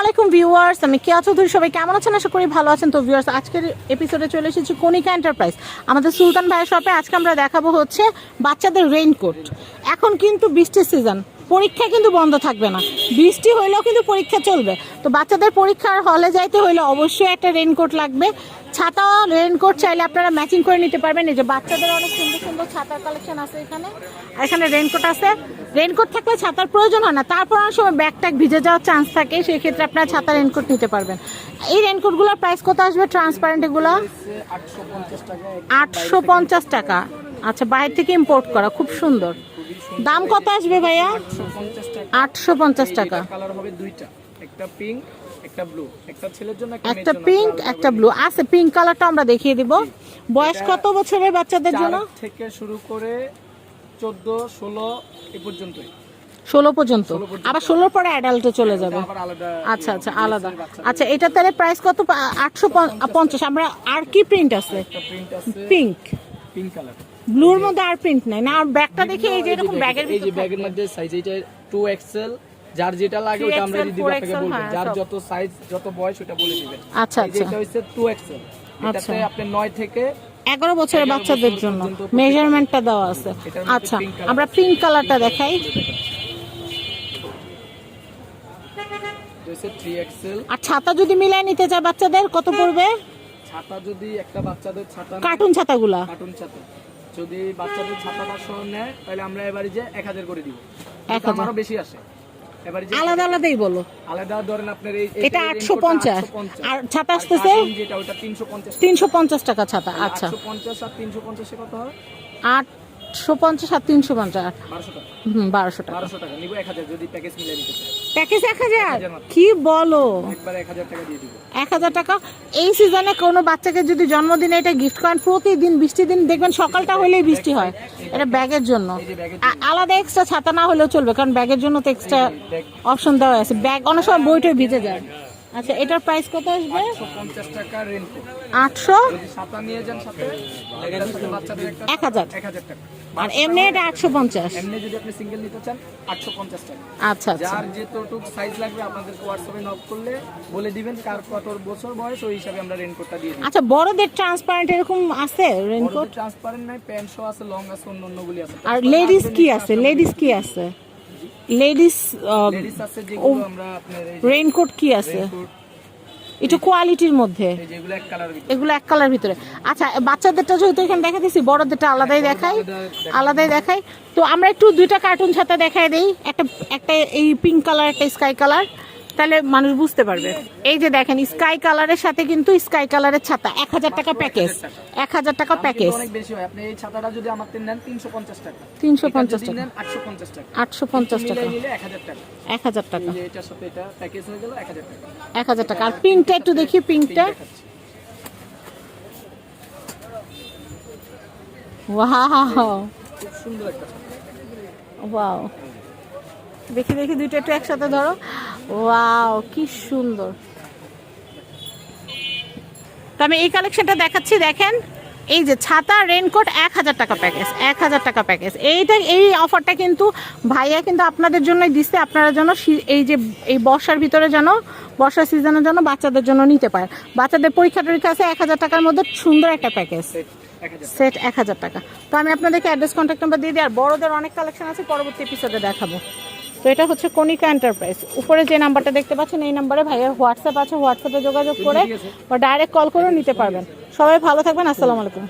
আলাইকুম ভিউয়ার্স, আমি কেয়া চৌধুরী, সবাই কেমন আছেন? আশা করি ভালো আছেন। তো ভিউয়ার্স, আজকের এপিসোডে চলে এসেছি কনিকা এন্টারপ্রাইজ আমাদের সুলতান ভাইয়ের শপে আজকে আমরা দেখাবো হচ্ছে বাচ্চাদের রেইনকোট এখন কিন্তু বৃষ্টির সিজন পরীক্ষা কিন্তু বন্ধ থাকবে না। বৃষ্টি হইলেও কিন্তু পরীক্ষা চলবে। তো বাচ্চাদের পরীক্ষার হলে যাইতে হইলে অবশ্যই একটা রেনকোট লাগবে। ছাতা রেনকোট চাইলে আপনারা ম্যাচিং করে নিতে পারবেন। এই যে বাচ্চাদের অনেক সুন্দর সুন্দর ছাতার কালেকশন আছে এখানে। আর এখানে রেনকোট আছে। রেইনকোট থাকলে ছাতার প্রয়োজন হয় না। তারপর অনেক সময় ব্যাগ ট্যাগ ভিজে যাওয়ার চান্স থাকে। সেই ক্ষেত্রে আপনারা ছাতা রেইনকোট নিতে পারবেন। এই রেইনকোটগুলোর প্রাইস কত আসবে ট্রান্সপারেন্ট এগুলো? আটশো পঞ্চাশ টাকা। আচ্ছা বাইরে থেকে ইম্পোর্ট করা। খুব সুন্দর। দাম কত আসবে ভাইয়া? আটশো পঞ্চাশ টাকা। কালার হবে দুইটা। একটা পিঙ্ক একটা ব্লু একটা ছেলের জন্য একটা পিঙ্ক একটা ব্লু আছে পিঙ্ক কালারটা আমরা দেখিয়ে দিব। বয়স কত বছরের বাচ্চাদের জন্য? থেকে শুরু করে চোদ্দ ষোলো এ পর্যন্তই। ষোলো পর্যন্ত। আবার ষোলোর পরে অ্যাডাল্টে চলে যাবে। আচ্ছা আচ্ছা আলাদা। আচ্ছা এটা তাহলে প্রাইস কত? আটশো পঞ্চাশ আমরা আর কি প্রিন্ট আছে? একটা প্রিন্ট আছে। পিঙ্ক পিঙ্ক কালার ব্লুর মধ্যে আর প্রিন্ট নাই। না আর ব্যাগটা দেখে এই যে এরকম ব্যাগের এই যে ব্যাগের মধ্যে সাইজ এইটা টু এক্সেল যার যেটা লাগে ওটা আমরা 3XL, দিব আপনাকে বলব। যার যত সাইজ যত বয়স ওটা বলে দিবেন। আচ্ছা আচ্ছা। এটা হচ্ছে টু এক্সেল এটাতে আচ্ছা। আপনি নয় থেকে এগারো বছরের বাচ্চাদের জন্য। মেজারমেন্টটা দেওয়া আছে। আচ্ছা আমরা পিঙ্ক কালারটা দেখাই। আর ছাতা যদি মিলাই নিতে চায় বাচ্চাদের কত পড়বে? ছাতা যদি একটা বাচ্চাদের ছাতা কার্টুন ছাতাগুলা। কার্টুন ছাতা। যদি বাচ্চাদের ছাতাটা সহ নেয় তাহলে আমরা এবারে যে এক হাজার করে দিব। আমারও বেশি আসে এবারে যে আলাদা আলাদাই বলো। আলাদা ধরেন আপনার এই এটা আটশো পঞ্চাশ। 850 আর ছাতা আসতেছে? যেটা ওটা তিনশো পঞ্চাশ। তিনশো পঞ্চাশ টাকা ছাতা আচ্ছা। আটশো। পঞ্চাশ আর তিনশো এ কত হয়? আটশো পঞ্চাশ আর তিনশো পঞ্চাশ। হুম বারোশো টাকা। প্যাকেজ এক হাজার কি বলো? এক হাজার টাকা এই সিজনে কোনো বাচ্চাকে যদি জন্মদিনে এটা গিফট করেন প্রতিদিন বৃষ্টি দিন দেখবেন সকালটা হলেই বৃষ্টি হয়। এটা ব্যাগের জন্য। আলাদা এক্সট্রা ছাতা না হলেও চলবে কারণ ব্যাগের জন্য তো এক্সট্রা অপশন দেওয়া আছে। ব্যাগ অনেক সময় বইটা ভিজে যায়। আচ্ছা এটার প্রাইস কত আসবে? একশো পঞ্চাশ টাকা রেনকোট আটশো? যদি ছাতা নিয়ে যান সাথে বাচ্চাদের একটা এক হাজার। টাকা। আর এমনি এটা যদি আপনি সিঙ্গেল নিতে চান আটশো পঞ্চাশ টাকা। আচ্ছা আচ্ছা। যার যেতটুক সাইজ লাগবে আপনাদের হোয়াটসঅ্যাপে নক করলে বলে দিবেন কার কত বছর বয়স ওই হিসাবে আমরা রেনকোটটা দিয়ে দিই। আচ্ছা বড়দের ট্রান্সপারেন্ট এরকম আছে রেনকোট ট্রান্সপারেন্ট নাই প্যান্ট শো আছে লং আছে অন্য অন্যগুলি আছে। আর লেডিস কি আছে? লেডিস কি আছে? লেডিস লেডিস রেইনকোট কি আছে? এটা একটু কোয়ালিটির মধ্যে এগুলো এক কালার ভিতরে। আচ্ছা বাচ্চাদেরটা যেহেতু এখানে দেখা দিচ্ছি বড়দেরটা আলাদাই দেখাই আলাদাই দেখাই। তো আমরা একটু দুইটা কার্টুন ছাতা দেখাই দিই। একটা একটা এই পিঙ্ক কালার একটা স্কাই কালার তাহলে মানুষ বুঝতে পারবে। এই যে দেখেন স্কাই কালারের সাথে কিন্তু স্কাই কালারের ছাতা। এক হাজার টাকা প্যাকেজ এক হাজার টাকা প্যাকেজ অনেক বেশি হয়। আপনি ছাতাটা যদি আমার থেকে নেন তিনশো পঞ্চাশ টাকা। আটশো পঞ্চাশ টাকা। এক হাজার টাকা। এক হাজার টাকা। আর পিঙ্কটা একটু দেখি পিঙ্কটা ওয়াও ওয়াও দেখি দেখি দুইটা একটু একসাথে ধরো। ওয়াও কি সুন্দর। তো আমি এই কালেকশনটা দেখাচ্ছি দেখেন। এই যে ছাতা রেনকোট এক হাজার টাকা প্যাকেজ এক হাজার টাকা প্যাকেজ এইটা এই অফারটা কিন্তু ভাইয়া কিন্তু আপনাদের জন্যই দিচ্ছে আপনারা যেন এই যে এই বর্ষার ভিতরে যেন বর্ষার সিজনের জন্য বাচ্চাদের জন্য নিতে পারে। বাচ্চাদের পরীক্ষা টরীক্ষা আছে এক হাজার টাকার মধ্যে সুন্দর একটা প্যাকেজ সেট এক হাজার সেট এক হাজার টাকা। তো আমি আপনাদেরকে অ্যাড্রেস কন্ট্যাক্ট নাম্বার দিয়ে দিই আর বড়দের অনেক কালেকশন আছে পরবর্তী এপিসোডে দেখাবো। তো এটা হচ্ছে কনিকা এন্টারপ্রাইজ উপরে যে নাম্বারটা দেখতে পাচ্ছেন এই নাম্বারে ভাইয়ের হোয়াটসঅ্যাপ আছে হোয়াটসঅ্যাপে যোগাযোগ করে বা ডাইরেক্ট কল করেও নিতে পারবেন। সবাই ভালো থাকবেন আসসালামু আলাইকুম।